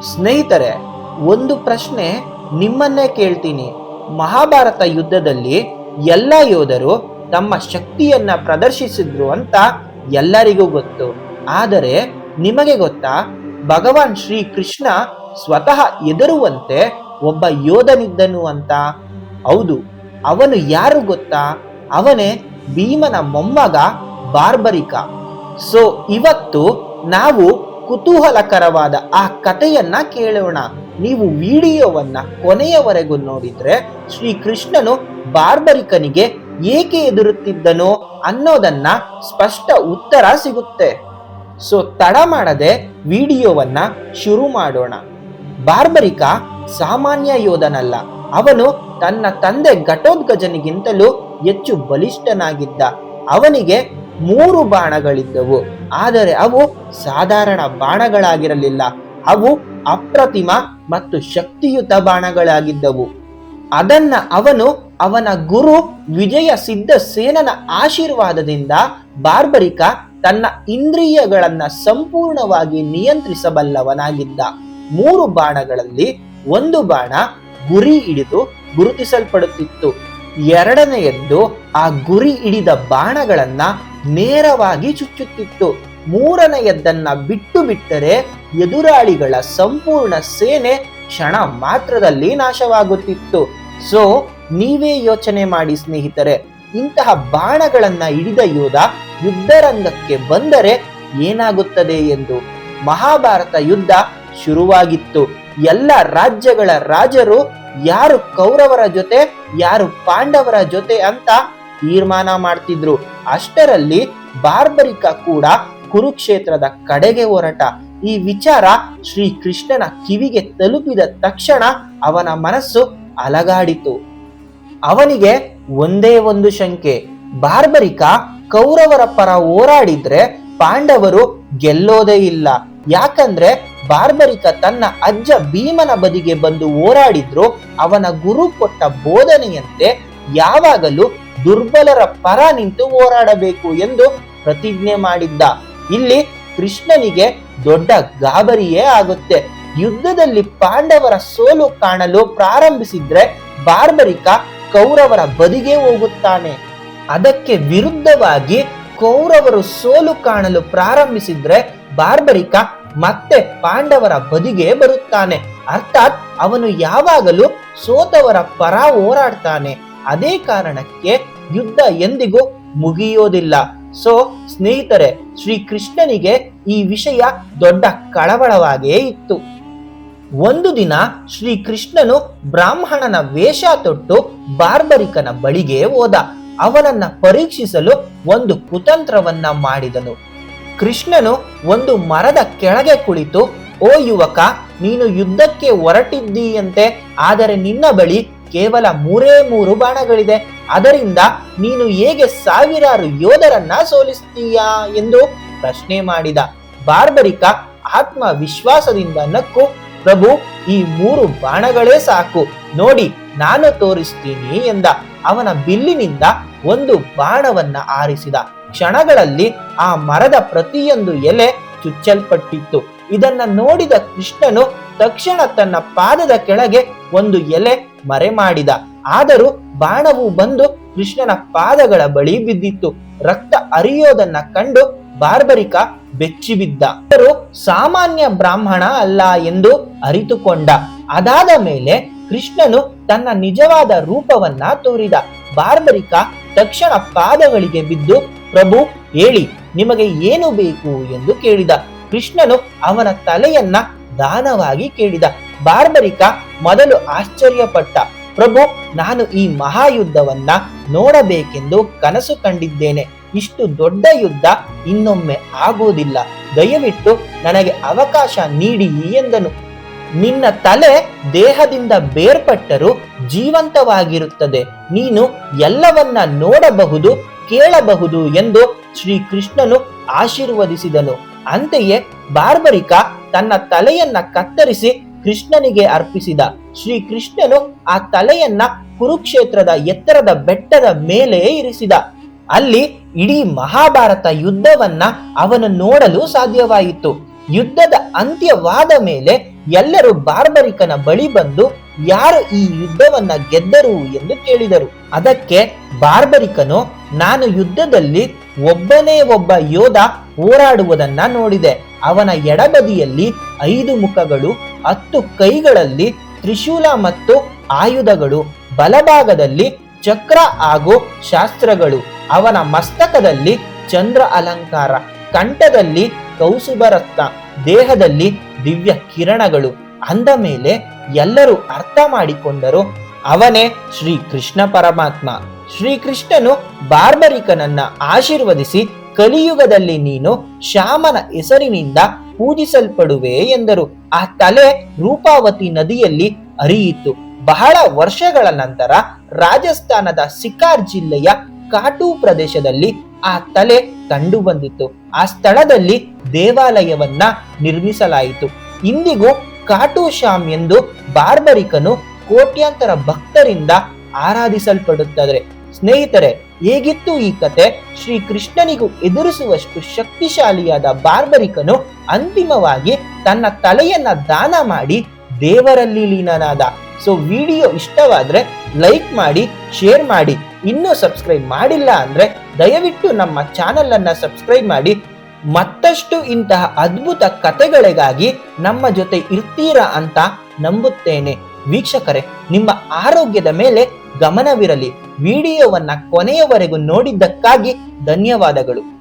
ಸ್ನೇಹಿತರೆ, ಒಂದು ಪ್ರಶ್ನೆ ನಿಮ್ಮನ್ನೇ ಕೇಳ್ತೀನಿ. ಮಹಾಭಾರತ ಯುದ್ಧದಲ್ಲಿ ಎಲ್ಲ ಯೋಧರು ತಮ್ಮ ಶಕ್ತಿಯನ್ನ ಪ್ರದರ್ಶಿಸಿದ್ರು ಅಂತ ಎಲ್ಲರಿಗೂ ಗೊತ್ತು. ಆದರೆ ನಿಮಗೆ ಗೊತ್ತಾ, ಭಗವಾನ್ ಶ್ರೀ ಕೃಷ್ಣ ಸ್ವತಃ ಎದುರುವಂತೆ ಒಬ್ಬ ಯೋಧನಿದ್ದನು ಅಂತ? ಹೌದು, ಅವನು ಯಾರು ಗೊತ್ತಾ? ಅವನೇ ಭೀಮನ ಮೊಮ್ಮಗ ಬಾರ್ಬರಿಕ. ಸೊ, ಇವತ್ತು ನಾವು ಕುತೂಹಲಕರವಾದ ಆ ಕಥೆಯನ್ನ ಕೇಳೋಣ. ನೀವು ವಿಡಿಯೋವನ್ನ ಕೊನೆಯವರೆಗೂ ನೋಡಿದ್ರೆ ಶ್ರೀ ಕೃಷ್ಣನು ಬಾರ್ಬರಿಕನಿಗೆ ಏಕೆ ಎದುರುತ್ತಿದ್ದನೋ ಅನ್ನೋದನ್ನ ಸ್ಪಷ್ಟ ಉತ್ತರ ಸಿಗುತ್ತೆ. ಸೊ, ತಡ ಮಾಡದೆ ವಿಡಿಯೋವನ್ನ ಶುರು ಮಾಡೋಣ. ಬಾರ್ಬರಿಕ ಸಾಮಾನ್ಯ ಯೋಧನಲ್ಲ. ಅವನು ತನ್ನ ತಂದೆ ಘಟೋದ್ಗಜನಿಗಿಂತಲೂ ಹೆಚ್ಚು ಬಲಿಷ್ಠನಾಗಿದ್ದ. ಅವನಿಗೆ ಮೂರು ಬಾಣಗಳಿದ್ದವು. ಆದರೆ ಅವು ಸಾಧಾರಣ ಬಾಣಗಳಾಗಿರಲಿಲ್ಲ. ಅವು ಅಪ್ರತಿಮ ಮತ್ತು ಶಕ್ತಿಯುತ ಬಾಣಗಳಾಗಿದ್ದವು. ಅದನ್ನ ಅವನು ಅವನ ಗುರು ವಿಜಯ ಸಿದ್ಧ ಸೇನನ ಆಶೀರ್ವಾದದಿಂದ ಬಾರ್ಬರಿಕ ತನ್ನ ಇಂದ್ರಿಯಗಳನ್ನ ಸಂಪೂರ್ಣವಾಗಿ ನಿಯಂತ್ರಿಸಬಲ್ಲವನಾಗಿದ್ದ. ಮೂರು ಬಾಣಗಳಲ್ಲಿ ಒಂದು ಬಾಣ ಗುರಿ ಹಿಡಿದು ಗುರುತಿಸಲ್ಪಡುತ್ತಿತ್ತು. ಎರಡನೆಯದ್ದು ಆ ಗುರಿ ಹಿಡಿದ ಬಾಣಗಳನ್ನ ನೇರವಾಗಿ ಚುಚ್ಚುತ್ತಿತ್ತು. ಮೂರನೆಯದ್ದನ್ನ ಬಿಟ್ಟು ಬಿಟ್ಟರೆ ಎದುರಾಳಿಗಳ ಸಂಪೂರ್ಣ ಸೇನೆ ಕ್ಷಣ ಮಾತ್ರದಲ್ಲಿ ನಾಶವಾಗುತ್ತಿತ್ತು. ಸೊ ನೀವೇ ಯೋಚನೆ ಮಾಡಿ ಸ್ನೇಹಿತರೆ, ಇಂತಹ ಬಾಣಗಳನ್ನ ಹಿಡಿದ ಯೋಧ ಯುದ್ಧರಂಗಕ್ಕೆ ಬಂದರೆ ಏನಾಗುತ್ತದೆ ಎಂದು? ಮಹಾಭಾರತ ಯುದ್ಧ ಶುರುವಾಗಿತ್ತು. ಎಲ್ಲ ರಾಜ್ಯಗಳ ರಾಜರು ಯಾರು ಕೌರವರ ಜೊತೆ, ಯಾರು ಪಾಂಡವರ ಜೊತೆ ಅಂತ ತೀರ್ಮಾನ ಮಾಡ್ತಿದ್ರು. ಅಷ್ಟರಲ್ಲಿ ಬಾರ್ಬರಿಕ ಕೂಡ ಕುರುಕ್ಷೇತ್ರದ ಕಡೆಗೆ ಹೊರಟ. ಈ ವಿಚಾರ ಶ್ರೀ ಕೃಷ್ಣನ ಕಿವಿಗೆ ತಲುಪಿದ ತಕ್ಷಣ ಅವನ ಮನಸ್ಸು ಅಲಗಾಡಿತು. ಅವನಿಗೆ ಒಂದೇ ಒಂದು ಶಂಕೆ, ಬಾರ್ಬರಿಕ ಕೌರವರ ಪರ ಹೋರಾಡಿದ್ರೆ ಪಾಂಡವರು ಗೆಲ್ಲೋದೇ ಇಲ್ಲ. ಯಾಕಂದ್ರೆ ಬಾರ್ಬರಿಕ ತನ್ನ ಅಜ್ಜ ಭೀಮನ ಬದಿಗೆ ಬಂದು ಹೋರಾಡಿದ್ರು ಅವನ ಗುರು ಕೊಟ್ಟ ಬೋಧನೆಯಂತೆ ಯಾವಾಗಲೂ ದುರ್ಬಲರ ಪರ ನಿಂತು ಹೋರಾಡಬೇಕು ಎಂದು ಪ್ರತಿಜ್ಞೆ ಮಾಡಿದ್ದ. ಇಲ್ಲಿ ಕೃಷ್ಣನಿಗೆ ದೊಡ್ಡ ಗಾಬರಿಯೇ ಆಗುತ್ತೆ. ಯುದ್ಧದಲ್ಲಿ ಪಾಂಡವರ ಸೋಲು ಕಾಣಲು ಪ್ರಾರಂಭಿಸಿದ್ರೆ ಬಾರ್ಬರಿಕ ಕೌರವರ ಬದಿಗೆ ಹೋಗುತ್ತಾನೆ. ಅದಕ್ಕೆ ವಿರುದ್ಧವಾಗಿ ಕೌರವರು ಸೋಲು ಕಾಣಲು ಪ್ರಾರಂಭಿಸಿದ್ರೆ ಬಾರ್ಬರಿಕ ಮತ್ತೆ ಪಾಂಡವರ ಬದಿಗೆ ಬರುತ್ತಾನೆ. ಅರ್ಥಾತ್ ಅವನು ಯಾವಾಗಲೂ ಸೋತವರ ಪರ ಹೋರಾಡ್ತಾನೆ. ಅದೇ ಕಾರಣಕ್ಕೆ ಯುದ್ಧ ಎಂದಿಗೂ ಮುಗಿಯೋದಿಲ್ಲ. ಸೊ ಸ್ನೇಹಿತರೆ, ಶ್ರೀಕೃಷ್ಣನಿಗೆ ಈ ವಿಷಯ ದೊಡ್ಡ ಕಳವಳವಾಗೇ ಇತ್ತು. ಒಂದು ದಿನ ಶ್ರೀಕೃಷ್ಣನು ಬ್ರಾಹ್ಮಣನ ವೇಷ ತೊಟ್ಟು ಬಾರ್ಬರಿಕನ ಬಳಿಗೆ ಹೋದ. ಅವನನ್ನ ಪರೀಕ್ಷಿಸಲು ಒಂದು ಕುತಂತ್ರವನ್ನ ಮಾಡಿದನು. ಕೃಷ್ಣನು ಒಂದು ಮರದ ಕೆಳಗೆ ಕುಳಿತು, ಓ ಯುವಕ, ನೀನು ಯುದ್ಧಕ್ಕೆ ಹೊರಟಿದ್ದೀಯಂತೆ, ಆದರೆ ನಿನ್ನ ಬಳಿ ಕೇವಲ ಮೂರೇ ಮೂರು ಬಾಣಗಳಿದೆ. ಅದರಿಂದ ನೀನು ಹೇಗೆ ಸಾವಿರಾರು ಯೋಧರನ್ನ ಸೋಲಿಸ್ತೀಯಾ? ಎಂದು ಪ್ರಶ್ನೆ ಮಾಡಿದ. ಬಾರ್ಬರಿಕ ಆತ್ಮವಿಶ್ವಾಸದಿಂದ ನಕ್ಕು, ಪ್ರಭು, ಈ ಮೂರು ಬಾಣಗಳೇ ಸಾಕು. ನೋಡಿ, ನಾನು ತೋರಿಸ್ತೀನಿ ಎಂದ. ಅವನ ಬಿಲ್ಲಿನಿಂದ ಒಂದು ಬಾಣವನ್ನ ಆರಿಸಿದ. ಕ್ಷಣಗಳಲ್ಲಿ ಆ ಮರದ ಪ್ರತಿಯೊಂದು ಎಲೆ ಚುಚ್ಚಲ್ಪಟ್ಟಿತ್ತು. ಇದನ್ನ ನೋಡಿದ ಕೃಷ್ಣನು ತಕ್ಷಣ ತನ್ನ ಪಾದದ ಕೆಳಗೆ ಒಂದು ಎಲೆ ಮರೆ ಮಾಡಿದ ಆದರೂ ಬಾಣವು ಬಂದು ಕೃಷ್ಣನ ಪಾದಗಳ ಬಳಿ ಬಿದ್ದಿತ್ತು. ರಕ್ತ ಅರಿಯೋದನ್ನ ಕಂಡು ಬಾರ್ಬರಿಕ ಬೆಚ್ಚಿಬಿದ್ದ. ಅವರು ಸಾಮಾನ್ಯ ಬ್ರಾಹ್ಮಣ ಅಲ್ಲ ಎಂದು ಅರಿತುಕೊಂಡ. ಅದಾದ ಮೇಲೆ ಕೃಷ್ಣನು ತನ್ನ ನಿಜವಾದ ರೂಪವನ್ನ ತೋರಿದ. ಬಾರ್ಬರಿಕ ತಕ್ಷಣ ಪಾದಗಳಿಗೆ ಬಿದ್ದು ಪ್ರಭು ಹೇಳಿ, ನಿಮಗೆ ಏನು ಬೇಕು ಎಂದು ಕೇಳಿದ. ಕೃಷ್ಣನು ಅವನ ತಲೆಯನ್ನ ದಾನವಾಗಿ ಕೇಳಿದ. ಬಾರ್ಬರಿಕ ಮೊದಲು ಆಶ್ಚರ್ಯಪಟ್ಟ. ಪ್ರಭು, ನಾನು ಈ ಮಹಾಯುದ್ಧವನ್ನ ನೋಡಬೇಕೆಂದು ಕನಸು ಕಂಡಿದ್ದೇನೆ. ಇಷ್ಟು ದೊಡ್ಡ ಯುದ್ಧ ಇನ್ನೊಮ್ಮೆ ಆಗೋದಿಲ್ಲ. ದಯವಿಟ್ಟು ನನಗೆ ಅವಕಾಶ ನೀಡಿ ಎಂದನು. ನಿನ್ನ ತಲೆ ದೇಹದಿಂದ ಬೇರ್ಪಟ್ಟರೂ ಜೀವಂತವಾಗಿರುತ್ತದೆ. ನೀನು ಎಲ್ಲವನ್ನ ನೋಡಬಹುದು ಕೇಳಬಹುದು ಎಂದು ಶ್ರೀ ಕೃಷ್ಣನು ಆಶೀರ್ವದಿಸಿದನು. ಅಂತೆಯೇ ಬಾರ್ಬರಿಕ ತನ್ನ ತಲೆಯನ್ನ ಕತ್ತರಿಸಿ ಕೃಷ್ಣನಿಗೆ ಅರ್ಪಿಸಿದ. ಶ್ರೀ ಕೃಷ್ಣನು ಆ ತಲೆಯನ್ನ ಕುರುಕ್ಷೇತ್ರದ ಎತ್ತರದ ಬೆಟ್ಟದ ಮೇಲೆ ಇರಿಸಿದ. ಅಲ್ಲಿ ಇಡೀ ಮಹಾಭಾರತ ಯುದ್ಧವನ್ನ ಅವನು ನೋಡಲು ಸಾಧ್ಯವಾಯಿತು. ಯುದ್ಧದ ಅಂತ್ಯವಾದ ಮೇಲೆ ಎಲ್ಲರೂ ಬಾರ್ಬರಿಕನ ಬಳಿ ಬಂದು ಯಾರು ಈ ಯುದ್ಧವನ್ನ ಗೆದ್ದರು ಎಂದು ಕೇಳಿದರು. ಅದಕ್ಕೆ ಬಾರ್ಬರಿಕನು, ನಾನು ಯುದ್ಧದಲ್ಲಿ ಒಬ್ಬನೇ ಒಬ್ಬ ಯೋಧ ಹೋರಾಡುವುದನ್ನ ನೋಡಿದೆ. ಅವನ ಎಡಬದಿಯಲ್ಲಿ ಐದು ಮುಖಗಳು, ಹತ್ತು ಕೈಗಳಲ್ಲಿ ತ್ರಿಶೂಲ ಮತ್ತು ಆಯುಧಗಳು, ಬಲಭಾಗದಲ್ಲಿ ಚಕ್ರ ಹಾಗೂ ಶಾಸ್ತ್ರಗಳು, ಅವನ ಮಸ್ತಕದಲ್ಲಿ ಚಂದ್ರ ಅಲಂಕಾರ, ಕಂಠದಲ್ಲಿ ಕೌಸುಭರತ್ನ ದೇಹದಲ್ಲಿ ದಿವ್ಯ ಕಿರಣಗಳು ಅಂದ ಮೇಲೆ ಎಲ್ಲರೂ ಅರ್ಥ ಮಾಡಿಕೊಂಡರು. ಅವನೇ ಶ್ರೀ ಕೃಷ್ಣ ಪರಮಾತ್ಮ. ಶ್ರೀಕೃಷ್ಣನು ಬಾರ್ಬರಿಕನನ್ನ ಆಶೀರ್ವದಿಸಿ, ಕಲಿಯುಗದಲ್ಲಿ ನೀನು ಶ್ಯಾಮನ ಹೆಸರಿನಿಂದ ಪೂಜಿಸಲ್ಪಡುವೆ ಎಂದರು. ಆ ತಲೆ ರೂಪಾವತಿ ನದಿಯಲ್ಲಿ ಅರಿಯಿತು ಬಹಳ ವರ್ಷಗಳ ನಂತರ ರಾಜಸ್ಥಾನದ ಸಿಕಾರ್ ಜಿಲ್ಲೆಯ ಕಾಟು ಪ್ರದೇಶದಲ್ಲಿ ಆ ತಲೆ ಕಂಡು ಆ ಸ್ಥಳದಲ್ಲಿ ದೇವಾಲಯವನ್ನ ನಿರ್ಮಿಸಲಾಯಿತು. ಇಂದಿಗೂ ಕಾಟು ಶಾಮ್ ಎಂದು ಬಾರ್ಬರಿಕನು ಕೋಟ್ಯಾಂತರ ಭಕ್ತರಿಂದ ಆರಾಧಿಸಲ್ಪಡುತ್ತದೆ. ಸ್ನೇಹಿತರೆ, ಹೇಗಿತ್ತು ಈ ಕತೆ? ಶ್ರೀ ಕೃಷ್ಣನಿಗೂ ಎದುರಿಸುವಷ್ಟು ಶಕ್ತಿಶಾಲಿಯಾದ ಬಾರ್ಬರಿಕನು ಅಂತಿಮವಾಗಿ ತನ್ನ ತಲೆಯನ್ನ ದಾನ ಮಾಡಿ ದೇವರಲ್ಲಿ ಲೀನನಾದ. ಸೊ ವಿಡಿಯೋ ಇಷ್ಟವಾದ್ರೆ ಲೈಕ್ ಮಾಡಿ, ಶೇರ್ ಮಾಡಿ. ಇನ್ನೂ ಸಬ್ಸ್ಕ್ರೈಬ್ ಮಾಡಿಲ್ಲ ಅಂದ್ರೆ ದಯವಿಟ್ಟು ನಮ್ಮ ಚಾನೆಲ್ ಅನ್ನ ಸಬ್ಸ್ಕ್ರೈಬ್ ಮಾಡಿ. ಮತ್ತಷ್ಟು ಇಂತಹ ಅದ್ಭುತ ಕತೆಗಳಿಗಾಗಿ ನಮ್ಮ ಜೊತೆ ಇರ್ತೀರಾ ಅಂತ ನಂಬುತ್ತೇನೆ. ವೀಕ್ಷಕರೇ, ನಿಮ್ಮ ಆರೋಗ್ಯದ ಮೇಲೆ ಗಮನವಿರಲಿ. ವಿಡಿಯೋವನ್ನ ಕೊನೆಯವರೆಗೂ ನೋಡಿದ್ದಕ್ಕಾಗಿ ಧನ್ಯವಾದಗಳು.